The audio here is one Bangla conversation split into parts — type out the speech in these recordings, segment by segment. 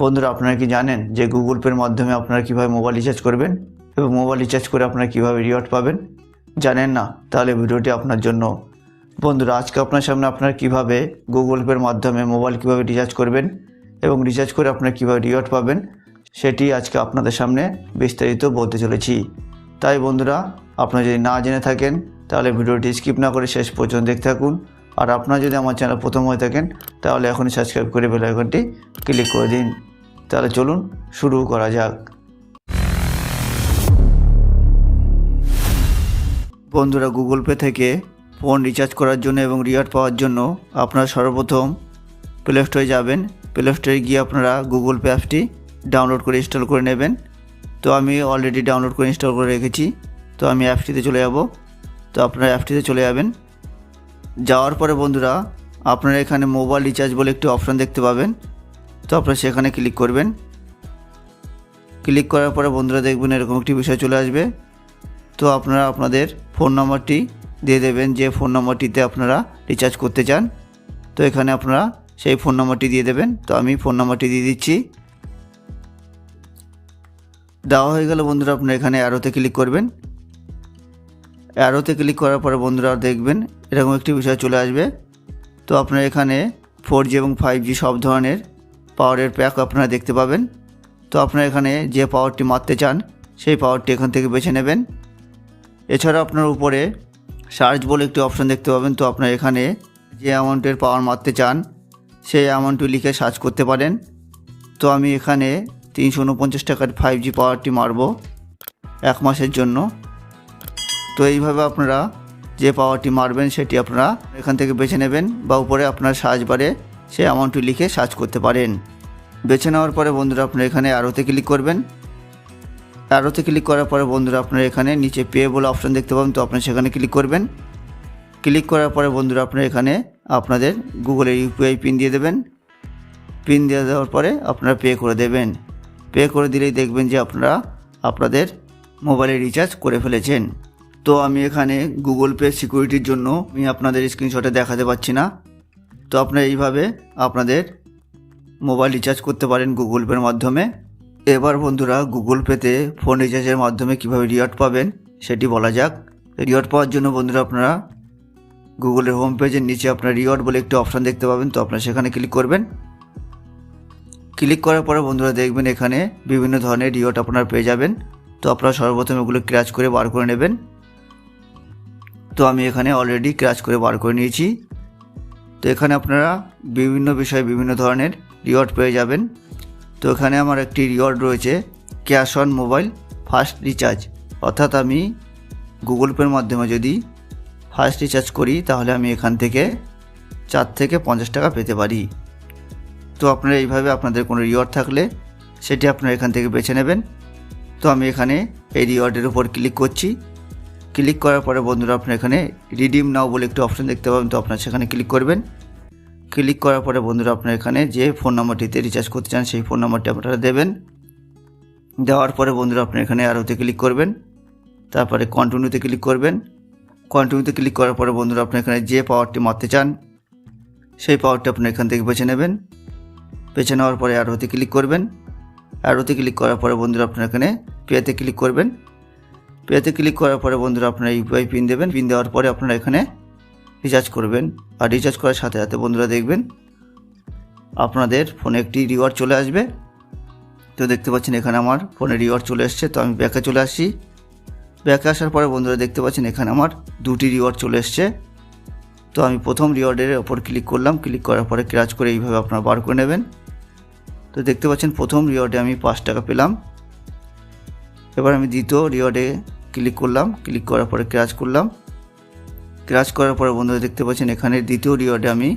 বন্ধুরা, আপনারা কি জানেন যে গুগল পের মাধ্যমে আপনারা কীভাবে মোবাইল রিচার্জ করবেন এবং মোবাইল রিচার্জ করে আপনারা কীভাবে রিওয়ার্ড পাবেন? জানেন না? তাহলে ভিডিওটি আপনার জন্য। বন্ধুরা, আজকে আপনার সামনে আপনারা কীভাবে গুগল পের মাধ্যমে মোবাইল কীভাবে রিচার্জ করবেন এবং রিচার্জ করে আপনারা কীভাবে রিওয়ার্ড পাবেন, সেটি আজকে আপনাদের সামনে বিস্তারিত বলতে চলেছি। তাই বন্ধুরা, আপনারা যদি না জেনে থাকেন, তাহলে ভিডিওটি স্কিপ না করে শেষ পর্যন্ত দেখতে থাকুন। আর আপনারা যদি আমার চ্যানেল প্রথম হয়ে থাকেন, তাহলে এখনই সাবস্ক্রাইব করে বেল আইকনটি ক্লিক করে দিন। তাহলে চলুন শুরু করা যাক। বন্ধুরা গুগল পে থেকে ফোন রিচার্জ করার জন্য এবং রিওয়ার্ড পাওয়ার জন্য আপনারা সর্বপ্রথম প্লে স্টোরে যাবেন। প্লে স্টোরে গিয়ে আপনারা গুগল পে অ্যাপটি ডাউনলোড করে ইনস্টল করে নেবেন। তো আমি অলরেডি ডাউনলোড করে ইনস্টল করে রেখেছি। তো আমি অ্যাপটিতে চলে যাব। তো আপনারা অ্যাপটিতে চলে যাবেন। যাওয়ার পরে বন্ধুরা, আপনারা এখানে মোবাইল রিচার্জ বলে একটি অপশান দেখতে পাবেন। তো আপনারা সেখানে ক্লিক করবেন। ক্লিক করার পরে বন্ধুরা দেখবেন এরকম একটি বিষয় চলে আসবে। তো আপনারা আপনাদের ফোন নাম্বারটি দিয়ে দেবেন, যে ফোন নাম্বারটিতে আপনারা রিচার্জ করতে চান। তো এখানে আপনারা সেই ফোন নাম্বারটি দিয়ে দেবেন। তো আমি ফোন নাম্বারটি দিয়ে দিচ্ছি। দেওয়া হয়ে গেল বন্ধুরা আপনারা এখানে অ্যারোতে ক্লিক করবেন। অ্যারোতে ক্লিক করার পরে বন্ধুরা দেখবেন এরকম একটি বিষয় চলে আসবে। তো আপনারা এখানে ফোর জি এবং ফাইভ জি সব ধরনের পাওয়ারের প্যাক আপনারা দেখতে পাবেন। তো আপনারা এখানে যে পাওয়ারটি মারতে চান, সেই পাওয়ারটি এখান থেকে বেছে নেবেন। এছাড়া আপনার উপরে সার্চ বলে একটি অপশন দেখতে পাবেন। তো আপনার এখানে যে অ্যামাউন্টের পাওয়ার মারতে চান, সেই অ্যামাউন্টটি লিখে সার্চ করতে পারেন। তো আমি এখানে তিনশো উনপঞ্চাশ টাকার ফাইভ জি পাওয়ারটি মারব এক মাসের জন্য। তো এইভাবে আপনারা যে পাওয়ারটি মারবেন সেটি আপনারা এখান থেকে বেছে নেবেন বা উপরে আপনার সার্চ বারে সে অ্যামাউন্টটি লিখে সার্চ করতে পারেন। বেছে নেওয়ার পরে বন্ধুরা আপনারা এখানে আরোতে ক্লিক করবেন। অ্যারোতে ক্লিক করার পরে বন্ধুরা আপনারা এখানে নিচে পে বলে অপশন দেখতে পাবেন, তো আপনারা সেখানে ক্লিক করবেন। ক্লিক করার পরে বন্ধুরা আপনারা এখানে আপনাদের গুগলের ইউপিআই পিন দিয়ে দেবেন। পিন দিয়ে দেওয়ার পরে আপনারা পে করে দেবেন। পে করে দিলেই দেখবেন যে আপনারা আপনাদের মোবাইলে রিচার্জ করে ফেলেছেন। তো আমি এখানে গুগল পে সিকিউরিটির জন্য আমি আপনাদের স্ক্রিনশটে দেখাতে পাচ্ছি না। তো আপনারা এইভাবে আপনাদের মোবাইল রিচার্জ করতে পারেন গুগল পের মাধ্যমে। এবার বন্ধুরা গুগল পেতে ফোন রিচার্জের মাধ্যমে কীভাবে রিওয়ার্ড পাবেন সেটি বলা যাক। রিওয়ার্ড পাওয়ার জন্য বন্ধুরা আপনারা গুগলের হোম পেজের নিচে আপনার রিওয়ার্ড বলে একটি অপশান দেখতে পাবেন। তো আপনারা সেখানে ক্লিক করবেন। ক্লিক করার পরে বন্ধুরা দেখবেন এখানে বিভিন্ন ধরনের রিওয়ার্ড আপনারা পেয়ে যাবেন। তো আপনারা সর্বপ্রথম এগুলো ক্র্যাচ করে বার করে নেবেন। তো আমি এখানে অলরেডি ক্র্যাচ করে বার করে নিয়েছি। তো এখানে আপনারা বিভিন্ন বিষয়ে বিভিন্ন ধরনের রিওয়ার্ড পেয়ে যাবেন। তো এখানে আমার একটি রিওয়ার্ড রয়েছে cash on mobile first recharge অর্থাৎ আমি গুগল পের মাধ্যমে যদি ফার্স্ট রিচার্জ করি, তাহলে আমি এখান থেকে চার থেকে পঞ্চাশ টাকা পেতে পারি। তো আপনারা এইভাবে আপনাদের কোনো রিওয়ার্ড থাকলে সেটি আপনারা এখান থেকে বেছে নেবেন। তো আমি এখানে এই রিওয়ার্ডের উপর ক্লিক করছি। ক্লিক করার পরে বন্ধুরা আপনারা এখানে রিডিম নাও বলে একটি অপশন দেখতে পাবেন, তো আপনারা সেখানে ক্লিক করবেন। ক্লিক করার পরে বন্ধুরা আপনারা এখানে যে ফোন নাম্বারটিতে রিচার্জ করতে চান সেই ফোন নাম্বারটি আপনারা দেবেন। দেওয়ার পরে বন্ধুরা আপনারা এখানে আরোতে ক্লিক করবেন, তারপরে কন্টিনিউতে ক্লিক করবেন। কন্টিনিউতে ক্লিক করার পরে বন্ধুরা আপনারা এখানে যে পাওয়ারটি মারতে চান, সেই পাওয়ারটি আপনারা এখান থেকে বেছে নেবেন। বেছে নেওয়ার পরে আরোতে ক্লিক করবেন। আরোতে ক্লিক করার পরে বন্ধুরা আপনার এখানে পেতে ক্লিক করবেন। পেতে ক্লিক করার পরে বন্ধুরা আপনারা ইউপিআই পিন দেবেন। পিন দেওয়ার পরে আপনারা এখানে রিচার্জ করবেন। আর রিচার্জ করার সাথে সাথে বন্ধুরা দেখবেন, আপনাদের ফোনে একটি রিওয়ার্ড চলে আসবে। তো দেখতে পাচ্ছেন এখানে আমার ফোনে রিওয়ার্ড চলে এসছে। তো আমি ব্যাকে চলে আসি ব্যাকে আসার পরে বন্ধুরা দেখতে পাচ্ছেন এখানে আমার দুটি রিওয়ার্ড চলে এসছে। তো আমি প্রথম রিওয়ার্ডের ওপর ক্লিক করলাম। ক্লিক করার পরে ক্রাচ করে এইভাবে আপনারা বার করে নেবেন। তো দেখতে পাচ্ছেন প্রথম রিওয়ার্ডে আমি পাঁচ টাকা পেলাম। এবার আমি দ্বিতীয় রিওয়ার্ডে ক্লিক করলাম ক্লিক করার পরে ক্রাচ করলাম। ক্রাচ করার পরে বন্ধুরা দেখতে পাচ্ছেন, এখানে দ্বিতীয় রিওয়ার্ডে আমি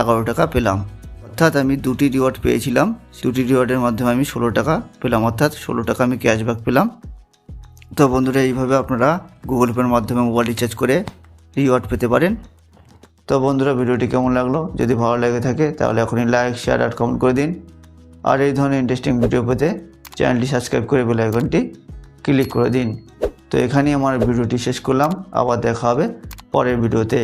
এগারো টাকা পেলাম। অর্থাৎ আমি দুটি রিওয়ার্ড পেয়েছিলাম। দুটি রিওয়ার্ডের মাধ্যমে আমি ষোলো টাকা পেলাম, অর্থাৎ ষোলো টাকা আমি ক্যাশব্যাক পেলাম। তো বন্ধুরা, এইভাবে আপনারা গুগল পের মাধ্যমে মোবাইল রিচার্জ করে রিওয়ার্ড পেতে পারেন। তো বন্ধুরা, ভিডিওটি কেমন লাগল? যদি ভালো লেগে থাকে, তাহলে এখনই লাইক শেয়ার আর কমেন্ট করে দিন। আর এই ধরনের ইন্টারেস্টিং ভিডিও পেতে চ্যানেলটি সাবস্ক্রাইব করে বেল আইকনটি ক্লিক করে দিন। তো এখানেই আমার ভিডিওটি শেষ করলাম। আবার দেখা হবে পরের ভিডিওতে।